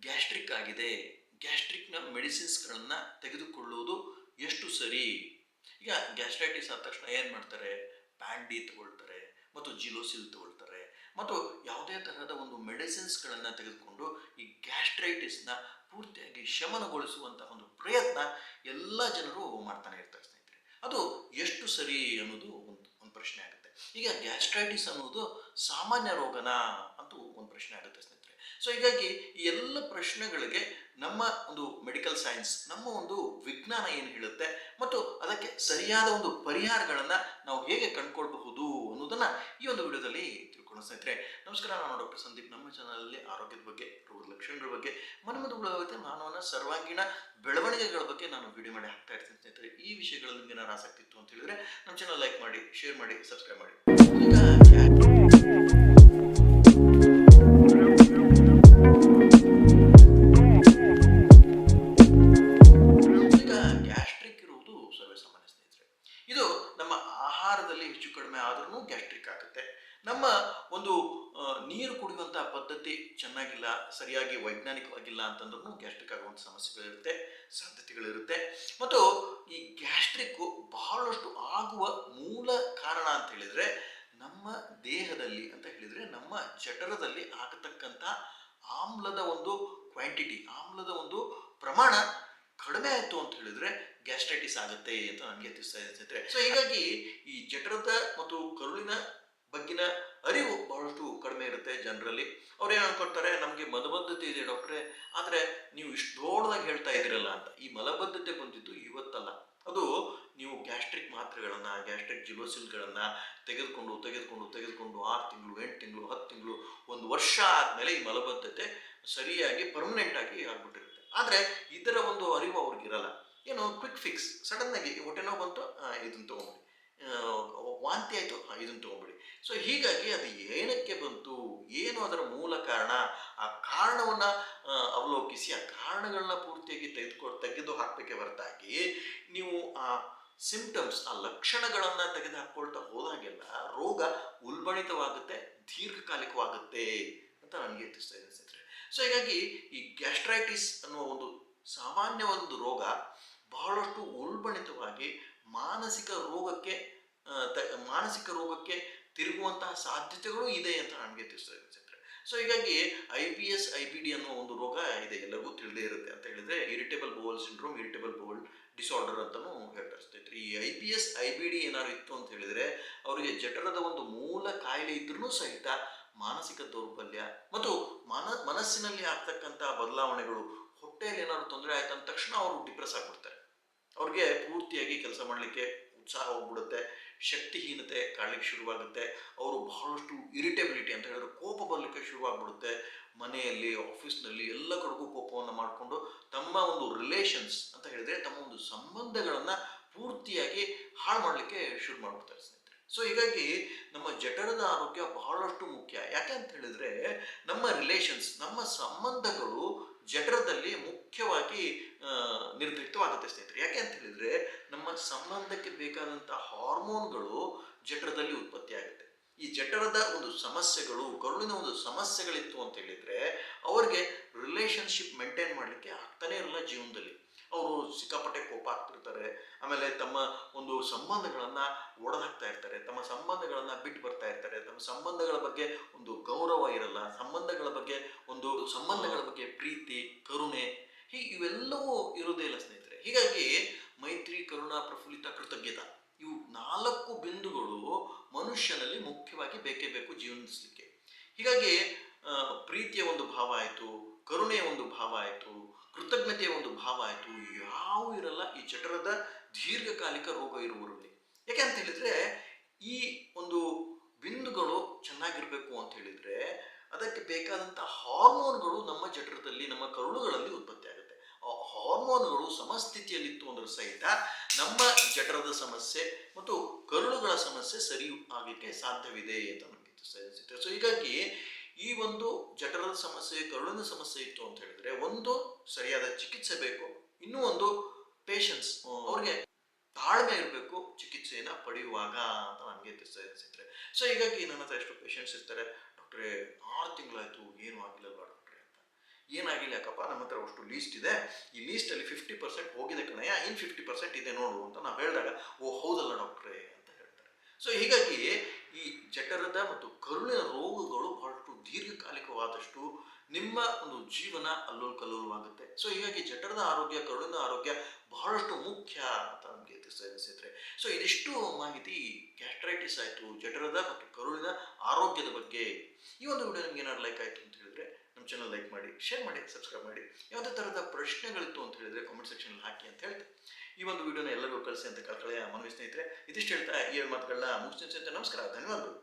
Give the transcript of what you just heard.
Gastric ಆಗಿದೆ. ಗ್ಯಾಸ್ಟ್ರಿಕ್ನ ಮೆಡಿಸಿನ್ಸ್ಗಳನ್ನು ತೆಗೆದುಕೊಳ್ಳುವುದು ಎಷ್ಟು ಸರಿ? ಈಗ ಗ್ಯಾಸ್ಟ್ರೈಟಿಸ್ ಆದ ತಕ್ಷಣ ಏನು ಮಾಡ್ತಾರೆ? ಪ್ಯಾಂಡಿ ತಗೊಳ್ತಾರೆ ಮತ್ತು ಜಿಲೋಸಿಲ್ ತಗೊಳ್ತಾರೆ. ಮತ್ತು ಯಾವುದೇ ತರಹದ ಒಂದು ಮೆಡಿಸಿನ್ಸ್ಗಳನ್ನು ತೆಗೆದುಕೊಂಡು ಈ ಗ್ಯಾಸ್ಟ್ರೈಟಿಸ್ನ ಪೂರ್ತಿಯಾಗಿ ಶಮನಗೊಳಿಸುವಂತಹ ಒಂದು ಪ್ರಯತ್ನ ಎಲ್ಲ ಜನರು ಮಾಡ್ತಾನೆ ಇರ್ತಾರೆ ಸ್ನೇಹಿತರೆ. ಅದು ಎಷ್ಟು ಸರಿ ಅನ್ನೋದು ಒಂದು ಪ್ರಶ್ನೆ ಆಗುತ್ತೆ. ಈಗ ಗ್ಯಾಸ್ಟ್ರೈಟಿಸ್ ಅನ್ನೋದು ಸಾಮಾನ್ಯ ರೋಗನಾ ಅಂತೂ ಒಂದು ಪ್ರಶ್ನೆ ಆಗುತ್ತೆ ಸ್ನೇಹಿತರೆ. ಸೊ ಹೀಗಾಗಿ ಎಲ್ಲ ಪ್ರಶ್ನೆಗಳಿಗೆ ನಮ್ಮ ಒಂದು ಮೆಡಿಕಲ್ ಸೈನ್ಸ್ ನಮ್ಮ ಒಂದು ವಿಜ್ಞಾನ ಏನು ಹೇಳುತ್ತೆ, ಮತ್ತು ಅದಕ್ಕೆ ಸರಿಯಾದ ಒಂದು ಪರಿಹಾರಗಳನ್ನು ನಾವು ಹೇಗೆ ಕಂಡುಕೊಳ್ಬಹುದು ಅನ್ನೋದನ್ನ ಈ ಒಂದು ವಿಡಿಯೋದಲ್ಲಿ ತಿಳ್ಕೊಳ್ಳೋಣ ಸ್ನೇಹಿತರೆ. ನಮಸ್ಕಾರ, ನಾನು ಡಾಕ್ಟರ್ ಸಂದೀಪ್. ನಮ್ಮ ಚಾನಲಲ್ಲಿ ಆರೋಗ್ಯದ ಬಗ್ಗೆ ರೋಗದ ಲಕ್ಷಣಗಳ ಬಗ್ಗೆ ಮನಮದ್ದು ಬಗ್ಗೆ ಮಾನವನ ಸರ್ವಾಂಗೀಣ ಬೆಳವಣಿಗೆಗಳ ಬಗ್ಗೆ ನಾನು ವಿಡಿಯೋ ಮಾಡಿ ಹಾಕ್ತಾ ಇರ್ತೀನಿ ಸ್ನೇಹಿತರೆ. ಈ ವಿಷಯಗಳಲ್ಲಿ ನಿಮಗೆ ಏನಾರು ಆಸಕ್ತಿ ಇತ್ತು ಅಂತ ಹೇಳಿದ್ರೆ, ನಮ್ಮ ಚಾನಲ್ ಲೈಕ್ ಮಾಡಿ, ಶೇರ್ ಮಾಡಿ, ಸಬ್ಸ್ಕ್ರೈಬ್ ಮಾಡಿ. ಚೆನ್ನಾಗಿಲ್ಲ, ಸರಿಯಾಗಿ ವೈಜ್ಞಾನಿಕವಾಗಿಲ್ಲ ಅಂತಂದ್ರೂ ಗ್ಯಾಸ್ಟ್ರಿಕ್ ಆಗುವಂಥ ಸಮಸ್ಯೆಗಳಿರುತ್ತೆ ಸಾಧ್ಯತೆಗಳಿರುತ್ತೆ ಮತ್ತು ಈ ಗ್ಯಾಸ್ಟ್ರಿಕ್ ಬಹಳಷ್ಟು ಆಗುವ ಮೂಲ ಕಾರಣ ಅಂತ ಹೇಳಿದ್ರೆ ನಮ್ಮ ದೇಹದಲ್ಲಿ ಅಂತ ಹೇಳಿದ್ರೆ ನಮ್ಮ ಜಠರದಲ್ಲಿ ಆಗತಕ್ಕಂಥ ಆಮ್ಲದ ಒಂದು ಕ್ವಾಂಟಿಟಿ ಆಮ್ಲದ ಒಂದು ಪ್ರಮಾಣ ಕಡಿಮೆ ಆಯಿತು ಅಂತ ಹೇಳಿದ್ರೆ ಗ್ಯಾಸ್ಟ್ರೈಟಿಸ್ ಆಗುತ್ತೆ ಅಂತ ನನಗೆ ತಿಳಿಸ್ತಾ ಇದೆ ಸೊ ಹೀಗಾಗಿ ಈ ಜಠರದ ಮತ್ತು ಕರುಳಿನ ಬಗ್ಗಿನ ಅರಿವು ಬಹಳಷ್ಟು ಕಡಿಮೆ ಇರುತ್ತೆ ಜನರಲ್ಲಿ. ಅವ್ರು ಏನು ಅನ್ಕೊಳ್ತಾರೆ, ನಮಗೆ ಮಲಬದ್ಧತೆ ಇದೆ ಡಾಕ್ಟ್ರೆ, ಆದರೆ ನೀವು ಇಷ್ಟು ದೊಡ್ಡದಾಗಿ ಹೇಳ್ತಾ ಇದ್ದೀರಲ್ಲ ಅಂತ. ಈ ಮಲಬದ್ಧತೆ ಬಂದಿದ್ದು ಇವತ್ತಲ್ಲ. ಅದು ನೀವು ಗ್ಯಾಸ್ಟ್ರಿಕ್ ಮಾತ್ರೆಗಳನ್ನು, ಗ್ಯಾಸ್ಟ್ರಿಕ್ ಜಿಲೋಸಿಲ್ಗಳನ್ನು ತೆಗೆದುಕೊಂಡು ತೆಗೆದುಕೊಂಡು ತೆಗೆದುಕೊಂಡು ಆರು ತಿಂಗಳು, ಎಂಟು ತಿಂಗಳು, ಹತ್ತು ತಿಂಗಳು, ಒಂದು ವರ್ಷ ಆದಮೇಲೆ ಈ ಮಲಬದ್ಧತೆ ಸರಿಯಾಗಿ ಪರ್ಮನೆಂಟ್ ಆಗಿ ಆಗ್ಬಿಟ್ಟಿರುತ್ತೆ. ಆದರೆ ಇದರ ಒಂದು ಅರಿವು ಅವ್ರಿಗಿರಲ್ಲ. ಏನು ಕ್ವಿಕ್ ಫಿಕ್ಸ್ ಸಡನ್ನಾಗಿ ಹೊಟ್ಟೆ ನೋವು ಬಂತು ಇದನ್ನು ತೊಗೊಂಬಿಡಿ ವಾಂತಿ ಆಯಿತು. ಇದನ್ನು ತೊಗೊಂಬಿಡಿ ಸೊ ಹೀಗಾಗಿ ಅದು ಏನಕ್ಕೆ ಬಂತು? ಏನು ಅದರ ಮೂಲ ಕಾರಣ? ಆ ಕಾರಣವನ್ನು ಅವಲೋಕಿಸಿ, ಆ ಕಾರಣಗಳನ್ನ ಪೂರ್ತಿಯಾಗಿ ತೆಗೆದುಕೊ, ತೆಗೆದು ಹಾಕಬೇಕೆ ಹೊರತಾಗಿ ನೀವು ಆ ಸಿಂಪ್ಟಮ್ಸ್ ಆ ಲಕ್ಷಣಗಳನ್ನು ತೆಗೆದು ಹಾಕ್ಕೊಳ್ತಾ ಹೋದಾಗೆಲ್ಲ ರೋಗ ಉಲ್ಬಣಿತವಾಗುತ್ತೆ, ದೀರ್ಘಕಾಲಿಕವಾಗುತ್ತೆ ಅಂತ ನನಗೆ ತಿಳಿಸ್ತಾ ಇದೆ ಸ್ನೇಹಿತರೆ. ಸೊ ಹೀಗಾಗಿ ಈ ಗ್ಯಾಸ್ಟ್ರೈಟಿಸ್ ಅನ್ನುವ ಒಂದು ಸಾಮಾನ್ಯ ಒಂದು ರೋಗ ಬಹಳಷ್ಟು ಉಲ್ಬಣಿತವಾಗಿ ಮಾನಸಿಕ ರೋಗಕ್ಕೆ ಮಾನಸಿಕ ರೋಗಕ್ಕೆ ತಿರುಗುವಂತಹ ಸಾಧ್ಯತೆಗಳು ಇದೆ ಅಂತ ನನಗೆ ತಿಳಿಸ್ತಾ ಇದೆ ಸೊ ಹೀಗಾಗಿ I P S, I P D ಅನ್ನೋ ಒಂದು ರೋಗ ಇದೆ, ಎಲ್ಲರಿಗೂ ತಿಳಿದೇ ಇರುತ್ತೆ ಅಂತ ಹೇಳಿದ್ರೆ irritable bowel syndrome irritable bowel disorder ಅಂತಲೂ ಹೇಳ್ತಾರೆ ಈ I P S, I B D ಏನಾದ್ರು ಇತ್ತು ಅಂತ ಹೇಳಿದ್ರೆ ಅವರಿಗೆ ಜಠರದ ಒಂದು ಮೂಲ ಕಾಯಿಲೆ ಇದ್ರೂ ಸಹಿತ ಮಾನಸಿಕ ದೌರ್ಬಲ್ಯ ಮತ್ತು ಮನ, ಮನಸ್ಸಿನಲ್ಲಿ ಆಗ್ತಕ್ಕಂಥ ಬದಲಾವಣೆಗಳು ಹೊಟ್ಟೆಯಲ್ಲಿ ಏನಾದ್ರು ತೊಂದರೆ ಆಯ್ತು ಅಂದ ತಕ್ಷಣ ಅವರು ಡಿಪ್ರೆಸ್ ಆಗ್ಬಿಡ್ತಾರೆ. ಅವ್ರಿಗೆ ಪೂರ್ತಿಯಾಗಿ ಕೆಲಸ ಮಾಡಲಿಕ್ಕೆ ಉತ್ಸಾಹ ಹೋಗ್ಬಿಡುತ್ತೆ, ಶಕ್ತಿಹೀನತೆ ಕಾಡ್ಲಿಕ್ಕೆ ಶುರುವಾಗುತ್ತೆ, ಅವರು ಬಹಳಷ್ಟು ಇರಿಟೇಬಿಲಿಟಿ ಅಂತ ಹೇಳಿದ್ರೆ, ಕೋಪ ಬರಲಿಕ್ಕೆ ಶುರುವಾಗ್ಬಿಡುತ್ತೆ, ಮನೆಯಲ್ಲಿ, ಆಫೀಸ್ನಲ್ಲಿ ಎಲ್ಲ ಕಡೆಗೂ ಕೋಪವನ್ನು ಮಾಡಿಕೊಂಡು ತಮ್ಮ ಒಂದು ರಿಲೇಷನ್ಸ್ ಅಂತ ಹೇಳಿದ್ರೆ ತಮ್ಮ ಒಂದು ಸಂಬಂಧಗಳನ್ನು ಪೂರ್ತಿಯಾಗಿ ಹಾಳು ಮಾಡಲಿಕ್ಕೆ ಶುರು ಮಾಡ್ಬಿಡ್ತಾರೆ ಸ್ನೇಹಿತರೆ. ಸೊ ಹೀಗಾಗಿ ನಮ್ಮ ಜಠರದ ಆರೋಗ್ಯ ಬಹಳಷ್ಟು ಮುಖ್ಯ. ಯಾಕೆ ಅಂತ ಹೇಳಿದ್ರೆ ನಮ್ಮ ರಿಲೇಷನ್ಸ್ ನಮ್ಮ ಸಂಬಂಧಗಳು ಜಠರದಲ್ಲಿ ಮುಖ್ಯವಾಗಿ ಆ, ನಿರ್ಧರಿತವಾಗುತ್ತೆ ಸ್ನೇಹಿತರೆ. ಯಾಕೆ ಅಂತ ಹೇಳಿದ್ರೆ ನಮ್ಮ ಸಂಬಂಧಕ್ಕೆ ಬೇಕಾದಂಥ ಹಾರ್ಮೋನ್ಗಳು ಜಠರದಲ್ಲಿ ಉತ್ಪತ್ತಿ ಆಗುತ್ತೆ. ಈ ಜಠರದ ಒಂದು ಸಮಸ್ಯೆಗಳು ಕರುಳಿನ ಒಂದು ಸಮಸ್ಯೆಗಳಿತ್ತು ಅಂತ ಹೇಳಿದ್ರೆ ಅವ್ರಿಗೆ ರಿಲೇಶನ್ಶಿಪ್ ಮೇಂಟೈನ್ ಮಾಡಲಿಕ್ಕೆ ಆಗ್ತಾನೆ ಇರಲ್ಲ ಜೀವನದಲ್ಲಿ. ಅವರು ಸಿಕ್ಕಾಪಟ್ಟೆ ಕೋಪ ಆಗ್ತಿರ್ತಾರೆ. ಆಮೇಲೆ ತಮ್ಮ ಒಂದು ಸಂಬಂಧಗಳನ್ನು ಒಡೆದಾಕ್ತಾ ಇರ್ತಾರೆ. ತಮ್ಮ ಸಂಬಂಧಗಳನ್ನು ಬಿಟ್ಟು ಬರ್ತಾ ಇರ್ತಾರೆ. ತಮ್ಮ ಸಂಬಂಧಗಳ ಬಗ್ಗೆ ಒಂದು ಗೌರವ ಇರಲ್ಲ. ಸಂಬಂಧಗಳ ಬಗ್ಗೆ ಒಂದು ಸಂಬಂಧಗಳ ಬಗ್ಗೆ ಪ್ರೀತಿ, ಕರುಣೆ ಹೀಗೆ ಇವೆಲ್ಲವೂ ಇರೋದೇ ಇಲ್ಲ ಸ್ನೇಹಿತರೆ. ಹೀಗಾಗಿ ಮೈತ್ರಿ, ಕರುಣ, ಪ್ರಫುಲ್ಲಿತ, ಕೃತಜ್ಞತಾ ಇವು ನಾಲ್ಕು ಬಿಂದುಗಳು ಮನುಷ್ಯನಲ್ಲಿ ಮುಖ್ಯವಾಗಿ ಬೇಕೇ ಬೇಕು ಜೀವನಿಸಲಿಕ್ಕೆ ಹೀಗಾಗಿ ಪ್ರೀತಿಯ ಒಂದು ಭಾವ ಆಯಿತು, ಕರುಣೆಯ ಒಂದು ಭಾವ ಆಯಿತು ಕೃತಜ್ಞತೆಯ ಒಂದು ಭಾವ ಆಯಿತು. ಯಾವ ಇರಲ್ಲ. ಈ ಜಠರದ ದೀರ್ಘಕಾಲಿಕ ರೋಗ ಇರುವವರಲ್ಲಿ. ಯಾಕೆ ಅಂತ ಹೇಳಿದ್ರೆ, ಈ ಒಂದು ಬಿಂದುಗಳು ಚೆನ್ನಾಗಿರಬೇಕು ಅಂತ ಹೇಳಿದ್ರೆ, ಅದಕ್ಕೆ ಬೇಕಾದಂಥ ಹಾರ್ಮೋನ್ಗಳು ನಮ್ಮ ಜಠರದಲ್ಲಿ ನಮ್ಮ ಕರುಳುಗಳಲ್ಲಿ ಉತ್ಪತ್ತಿ ಆಗುತ್ತೆ. ಆ ಹಾರ್ಮೋನ್ಗಳು ಸಮಸ್ಥಿತಿಯಲ್ಲಿತ್ತು ಅಂದ್ರೆ ಸಹಿತ ನಮ್ಮ ಜಠರದ ಸಮಸ್ಯೆ ಮತ್ತು ಕರುಳುಗಳ ಸಮಸ್ಯೆ ಸರಿ ಆಗಲಿಕ್ಕೆ ಸಾಧ್ಯವಿದೆ ಅಂತ ನಮಗೆ ಸೊ ಹೀಗಾಗಿ ಈ ಒಂದು ಜಠರದ ಸಮಸ್ಯೆ ಕರುಳಿನ ಸಮಸ್ಯೆ ಇತ್ತು ಅಂತ ಹೇಳಿದ್ರೆ ಒಂದು ಸರಿಯಾದ ಚಿಕಿತ್ಸೆ ಬೇಕು, ಇನ್ನೂ ಒಂದು ಪೇಷನ್ಸ್ ಅವ್ರಿಗೆ ತಾಳ್ಮೆ ಇರಬೇಕು ಚಿಕಿತ್ಸೆಯನ್ನು ಪಡೆಯುವಾಗ ಅಂತ ನನಗೆ ತಿಳಿಸಿದ್ರೆ ಸೊ ಹೀಗಾಗಿ ನನ್ನ ಹತ್ರ ಎಷ್ಟು ಪೇಷಂಟ್ಸ್ ಇರ್ತಾರೆ, ಡಾಕ್ಟ್ರೆ, ಆರು ತಿಂಗಳಾಯ್ತು, ಏನು ಆಗಿಲ್ಲಲ್ವಾ ಡಾಕ್ಟ್ರೆ ಅಂತ? ಏನಾಗಿಲ್ಲ ಯಾಕಪ್ಪ, ನಮ್ಮ ಹತ್ರ ಅಷ್ಟು ಲೀಸ್ಟ್ ಇದೆ. ಈ ಲೀಸ್ಟಲ್ಲಿ ಫಿಫ್ಟಿ ಪರ್ಸೆಂಟ್ ಹೋಗಿದೆ ಕಣಯ್ಯ, ಇನ್ ಫಿಫ್ಟಿ ಪರ್ಸೆಂಟ್ ಇದೆ ನೋಡು ಅಂತ ನಾವು ಹೇಳಿದಾಗ ಓ ಹೌದಲ್ಲ ಡಾಕ್ಟ್ರೇ, ಅಂತ ಹೇಳ್ತಾರೆ. ಸೊ ಹೀಗಾಗಿ ಈ ಜಠರದ ಮತ್ತು ಕರುಳಿನ ರೋಗಗಳು ಬಹಳಷ್ಟು ದೀರ್ಘಕಾಲಿಕವಾದಷ್ಟು ನಿಮ್ಮ ಒಂದು ಜೀವನ ಅಲ್ಲೋಲ್ ಕಲ್ಲೋಲವಾಗುತ್ತೆ. ಸೊ ಹೀಗಾಗಿ ಜಠರದ ಆರೋಗ್ಯ, ಕರುಳಿನ ಆರೋಗ್ಯ ಬಹಳಷ್ಟು ಮುಖ್ಯ ಅಂತ ನಮಗೆ ತಿಳಿಸಿದ್ರೆ ಸೊ ಇದಿಷ್ಟು ಮಾಹಿತಿ ಗ್ಯಾಸ್ಟ್ರೈಟಿಸ್ ಆಯಿತು, ಜಠರದ ಮತ್ತು ಕರುಳಿನ ಆರೋಗ್ಯದ ಬಗ್ಗೆ ಈ ಒಂದು ವಿಡಿಯೋ ನಿಮ್ಗೆ ಏನಾದ್ರು ಲೈಕ್ ಆಯಿತು? ಶೇರ್ ಮಾಡಿ ಸಬ್ಸ್ಕ್ರೈಬ್ ಮಾಡಿ. ಯಾವುದೇ ಥರದ ಪ್ರಶ್ನೆಗಳಿತ್ತು ಅಂತ ಹೇಳಿದ್ರೆ ಕಾಮೆಂಟ್ ಸೆಕ್ಷನ್ ಹಾಕಿ ಅಂತ ಹೇಳ್ತಾ. ಈ ಒಂದು ವಿಡಿಯೋನ ಎಲ್ಲರಿಗೂ ಕಳಿಸಿ ಅಂತ ಕಳ್ಕೊಳ್ಳೆಯ ಮನವಿ ಸ್ನೇಹಿತರೆ. ಇದಿಷ್ಟು ಹೇಳ್ತಾ ಈ ಮಾತುಗಳನ್ನ ಮುಗಿಸ್ತೀನಿ ನಮಸ್ಕಾರ, ಧನ್ಯವಾದಗಳು.